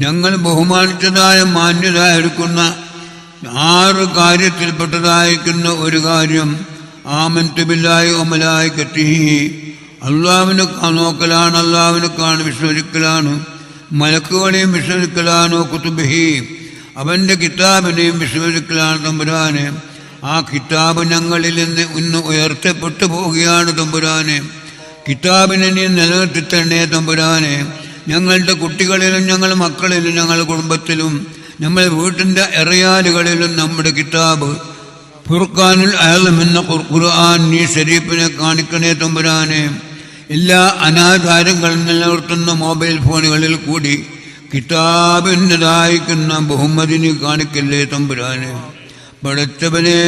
ഞങ്ങൾ ബഹുമാനിച്ചതായ മാന്യതായ എടുക്കുന്ന ആറ് കാര്യത്തിൽപ്പെട്ടതായിരിക്കുന്ന ഒരു കാര്യം ആമന്റുബില്ലായി ഒമലായി കെട്ടി അള്ളാവിനെ നോക്കലാണ് അള്ളാവിനെ കാണു വിശ്വസിക്കലാണ് മലക്കുകളെയും വിശ്വസിക്കലാണ് കുത്തുബഹി. അവന്റെ കിതാബിനെയും വിശ്വസിക്കലാണ് തമ്പുരാനെ. ആ കിതാബ് ഞങ്ങളിൽ നിന്ന് ഇന്ന് ഉയർത്തപ്പെട്ടു പോവുകയാണ് തമ്പുരാനെ. കിതാബിനെ നീ നിലനിർത്തി തന്നെ തമ്പുരാനെ. ഞങ്ങളുടെ കുട്ടികളിലും ഞങ്ങൾ മക്കളിലും ഞങ്ങൾ കുടുംബത്തിലും നമ്മൾ വീട്ടിന്റെ എറിയാലുകളിലും നമ്മുടെ കിതാബ് ഫുർഖാനുൽ ഖുർ- ഖുർആൻ നീ ഷരീഫിനെ കാണിക്കണേ തമ്പുരാനെ. എല്ലാ അനാചാരങ്ങളും നിലനിർത്തുന്ന മൊബൈൽ ഫോണുകളിൽ കൂടി കിതാബിന്റെതായിരിക്കുന്ന ബഹുമതിനി കാണിക്കല്ലേ തമ്പുരാനെ. പടച്ചവനെ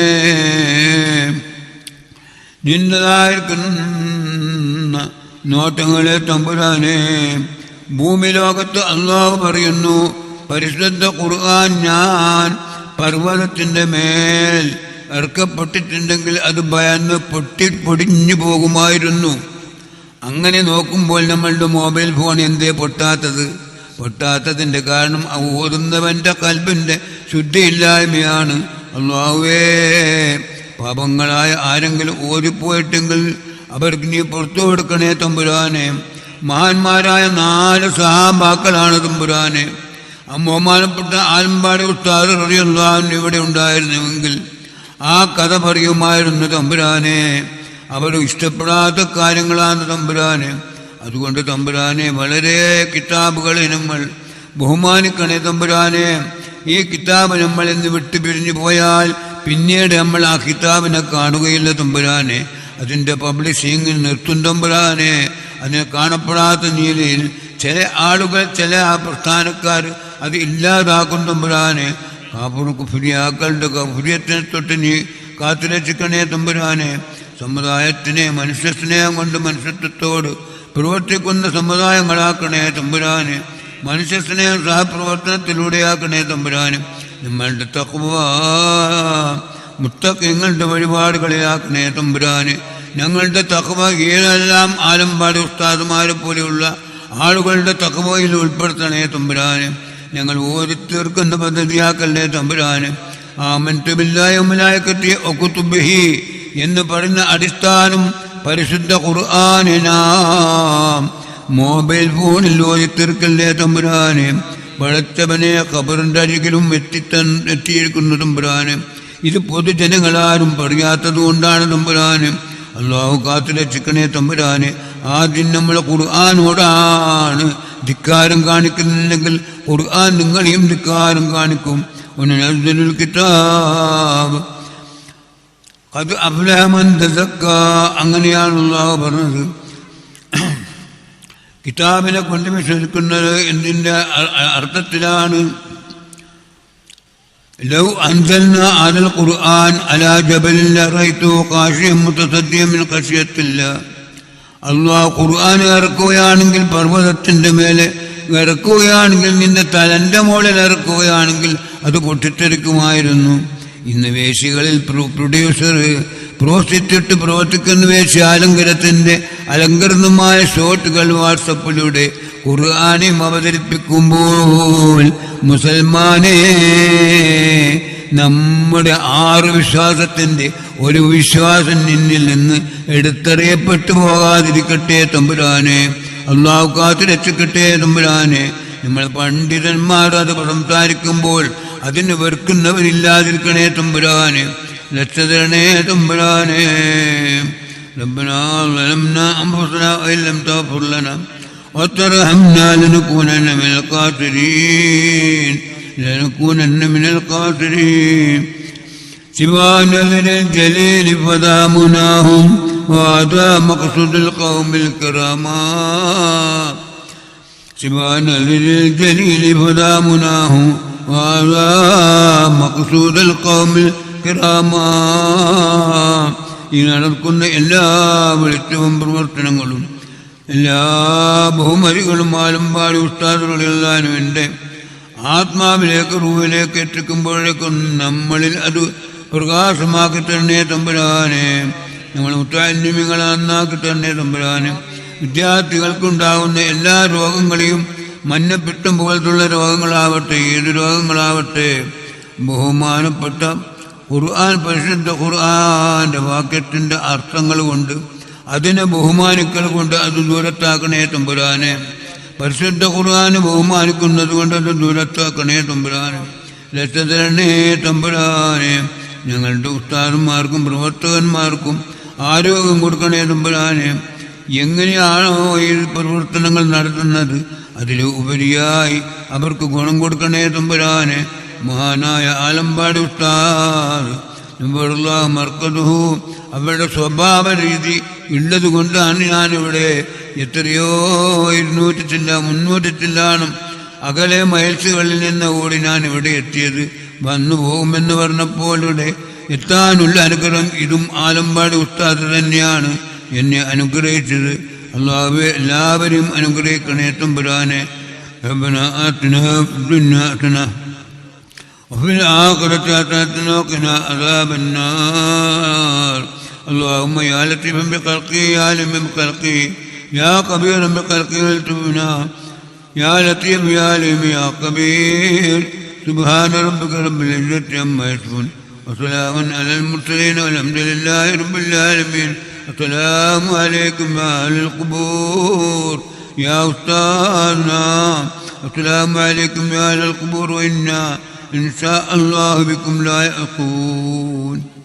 നിന്നതായിരിക്കുന്ന നോട്ടങ്ങളെ തമ്പുരാനെ. ഭൂമി ലോകത്ത് അള്ളാഹു പറയുന്നു പരിശുദ്ധ ഖുർആൻ ഞാൻ പർവതത്തിന്റെ മേൽ ഇറക്കപ്പെട്ടിട്ടുണ്ടെങ്കിൽ അത് ഭയന്ന് പൊട്ടി പൊടിഞ്ഞു പോകുമായിരുന്നു. അങ്ങനെ നോക്കുമ്പോൾ നമ്മളുടെ മൊബൈൽ ഫോൺ എന്തേ പൊട്ടാത്തത്? പൊട്ടാത്തതിന്റെ കാരണം ഓതുന്നവന്റെ കൽബിന്റെ ശുദ്ധിയില്ലായ്മയാണ്. അള്ളാഹുവേ പാപങ്ങളായ ആരെങ്കിലും ഓതിപ്പോയിട്ടെങ്കിൽ അവർക്ക് നീ പുറത്തു കൊടുക്കണേ തമ്പുരാനെ. മഹാന്മാരായ നാല് സഹാബാക്കളാണ് തമ്പുരാനെ ആ ബഹുമാനപ്പെട്ട ആലമ്പാടി ഉസ്താദ് റളിയല്ലാഹു ഇവിടെ ഉണ്ടായിരുന്നുവെങ്കിൽ ആ കഥ പറയുമായിരുന്നു തമ്പുരാനെ അവർ ഇഷ്ടപ്പെടാത്ത കാര്യങ്ങളാണ് തമ്പുരാനെ അതുകൊണ്ട് തമ്പുരാനെ വളരെ കിതാബുകളെ നമ്മൾ ബഹുമാനിക്കണേ തമ്പുരാനെ ഈ കിതാബ് നമ്മൾ ഇന്ന് വിട്ടുപിരിഞ്ഞു പോയാൽ പിന്നീട് നമ്മൾ ആ കിതാബിനെ കാണുകയില്ല തമ്പുരാനെ അതിന്റെ പബ്ലിഷിങ്ങിൽ നിർത്തും തമ്പുരാനെ അതിനെ കാണപ്പെടാത്ത രീതിയിൽ ചില ആളുകൾ ചില ആ പ്രസ്ഥാനക്കാർ അത് ഇല്ലാതാക്കും തമ്പുരാനെ കാപ്പുറ കുഫുരിയാക്കളുടെ കുഫുരിയത്തിനെ തൊട്ട് നീ കാത്തുരക്ഷിക്കണേ തമ്പുരാനെ. സമുദായത്തിനെ മനുഷ്യസ്നേഹം കൊണ്ട് മനുഷ്യത്വത്തോട് പ്രവർത്തിക്കുന്ന സമുദായങ്ങളാക്കണേ തമ്പുരാനെ. മനുഷ്യസ്നേഹം സഹപ്രവർത്തനത്തിലൂടെയാക്കണേ തമ്പുരാന്. നമ്മളുടെ തക്കുവ മുത്തക്കങ്ങളുടെ വഴിപാടുകളെയാക്കണേ തമ്പുരാന്. ഞങ്ങളുടെ തക്കവ ഏതെല്ലാം ആലമ്പാടി ഉസ്താദുമാരെ പോലെയുള്ള ആളുകളുടെ തക്കവയിൽ ഉൾപ്പെടുത്തണേ തമ്പുരാന്. ഞങ്ങൾ ഓരോരുത്തർക്കും പദ്ധതിയാക്കല്ലേ തമ്പുരാന്. കെട്ടിയ ഒക്കുത്തുബഹി എന്ന് പറയുന്ന അടിസ്ഥാനം പരിശുദ്ധ ഖുർആാനിനാം. മൊബൈൽ ഫോണിൽ ഓരോരുത്തർക്കല്ലേ തമ്പുരാന്. വളച്ചവനെ ഖബറിന്റെ അരികിലും എത്തിത്തൻ എത്തിയിരിക്കുന്നു തമ്പുരാന്. ഇത് പൊതുജനങ്ങളാരും പറയാത്തത് കൊണ്ടാണ് തമ്പുരാന്. അള്ളാഹു കാത്തു രക്ഷിക്കണേ തമ്പുരാനെ ആദ്യം നമ്മളെ ഖുർആാനോടാണ് ധിക്കാരം കാണിക്കുന്നില്ലെങ്കിൽ ഖുർആൻ നിങ്ങളെയും ധിക്കാരം കാണിക്കും. കിതാബ്. അത് അബ്ലഹമൻ അങ്ങനെയാണ് അള്ളാഹു പറഞ്ഞത്. കിതാബിനെ കൊണ്ട് വിശ്വസിക്കുന്നത് എന്തിന്റെ അർത്ഥത്തിലാണ്? لو أنزلنا على القرآن على جبل لرأيته خاشعا متصديا من خشية الله അള്ളാഹ് ഖുർആൻ ഇറക്കുകയാണെങ്കിൽ പർവ്വതത്തിൻ്റെ മേലെ ഇറക്കുകയാണെങ്കിൽ നിന്റെ തലൻ്റെ മുകളിൽ ഇറക്കുകയാണെങ്കിൽ അത് പൊട്ടിത്തെറിക്കുമായിരുന്നു ഇന്ന് വേശികളിൽ പ്രൊ- പ്രൊഡ്യൂസർ പ്രോസ്റ്റിറ്റ്യൂട്ട് പ്രവർത്തിക്കുന്ന വേശ്യാലങ്കരത്തിന്റെ അലങ്കൃതമായ ഷോട്ടുകൾ വാട്സപ്പിലൂടെ ഖുർആാനും അവതരിപ്പിക്കുമ്പോൾ മുസൽമാനെ നമ്മുടെ ആറ് വിശ്വാസത്തിന്റെ ഒരു വിശ്വാസം നിന്നിൽ നിന്ന് എടുത്തറിയപ്പെട്ടു പോകാതിരിക്കട്ടെ തമ്പുരാനെ. അള്ളാഹു കാത്തു രക്ഷിക്കട്ടെ തമ്പുരാനെ. നമ്മൾ പണ്ഡിതന്മാർ അത് സംസാരിക്കുമ്പോൾ അതിന് വെറുക്കുന്നവരില്ലാതിരിക്കണേ തമ്പുരാനെ. രക്ഷതരണേ തമ്പുരാനെ ربنا ظلمنا أنفسنا وإن لم تغفر لنا وترحمنا لنكونن من الخاسرين لنكونن من الخاسرين سبحان ذي الجليل فدامناهم وهذا مقصود القوم الكرامات سبحان ذي الجليل فدامناهم وهذا مقصود القوم الكرامات ഈ നടക്കുന്ന എല്ലാ വെളിച്ചവും പ്രവർത്തനങ്ങളും എല്ലാ ബഹുമതികളും ആലമ്പാടി ഉസ്താദുകളെല്ലാനും എന്റെ ആത്മാവിലേക്ക് റൂവിലേക്ക് എത്തിക്കുമ്പോഴേക്കും നമ്മളിൽ അത് പ്രകാശമാക്കി തന്നെ തമ്പുരാനെ. നമ്മൾ നന്നാക്കി തന്നെ തമ്പുരാനെ. വിദ്യാർത്ഥികൾക്കുണ്ടാകുന്ന എല്ലാ രോഗങ്ങളെയും മഞ്ഞപ്പിട്ടം പോലത്തുള്ള രോഗങ്ങളാവട്ടെ ഏത് രോഗങ്ങളാവട്ടെ ബഹുമാനപ്പെട്ട ഖുർആൻ പരിശുദ്ധ ഖുർആന്റെ വാക്യത്തിന്റെ അർത്ഥങ്ങൾ കൊണ്ട് അതിനെ ബഹുമാനിക്കൽ കൊണ്ട് അത് ദൂരത്താക്കണേ തമ്പുരാനെ. പരിശുദ്ധ ഖുർആാനെ ബഹുമാനിക്കുന്നത് കൊണ്ട് അത് ദൂരത്താക്കണേ തമ്പുരാനെ. രക്ഷതരണേ തമ്പുരാനെ ഞങ്ങളുടെ ഉസ്താദന്മാർക്കും പ്രവർത്തകന്മാർക്കും ആരോഗ്യം കൊടുക്കണേ തമ്പുരാനെ. എങ്ങനെയാണോ ഈ പ്രവർത്തനങ്ങൾ നടത്തുന്നത് അതിൽ ഉപരിയായി അവർക്ക് ഗുണം കൊടുക്കണേ തമ്പുരാനെ. മഹാനായ ആലമ്പാട് ഉസ്താദ് നബറുള്ള മർക്കതുഹു അവരുടെ സ്വഭാവ രീതി ഉള്ളത് കൊണ്ടാണ് ഞാനിവിടെ എത്രയോ ഇരുന്നൂറ്റി ചില്ല മുന്നൂറ്റി ചില്ലാണം അകലെ മൈൽസുകളിൽ നിന്ന് ഓടി ഞാൻ ഇവിടെ എത്തിയത് വന്നു പോകുമെന്ന് പറഞ്ഞപ്പോൾ ഇവിടെ എത്താനുള്ള അനുഗ്രഹം ഇതും ആലമ്പാട് ഉസ്താദ് തന്നെയാണ് എന്നെ അനുഗ്രഹിച്ചത് അള്ളാഹുവെ എല്ലാവരെയും അനുഗ്രഹിക്കണേ തമ്പുരാനെ ربنا آتنا في الدنيا حسنة وفي الآخرة حسنة وقنا عذاب النار. اللهم يا لطيفا بخلقه يا عليما بخلقه يا خبيرا بخلقه التبنا يا لطيف يا عليم يا خبير. سبحان ربك رب العزة عما يصفون. وسلام على المرسلين والحمد لله رب العالمين. السلام عليكم يا أهل القبور. يا أستاذنا. السلام عليكم يا أهل القبور. وإنا إن شاء الله بكم لا يأخون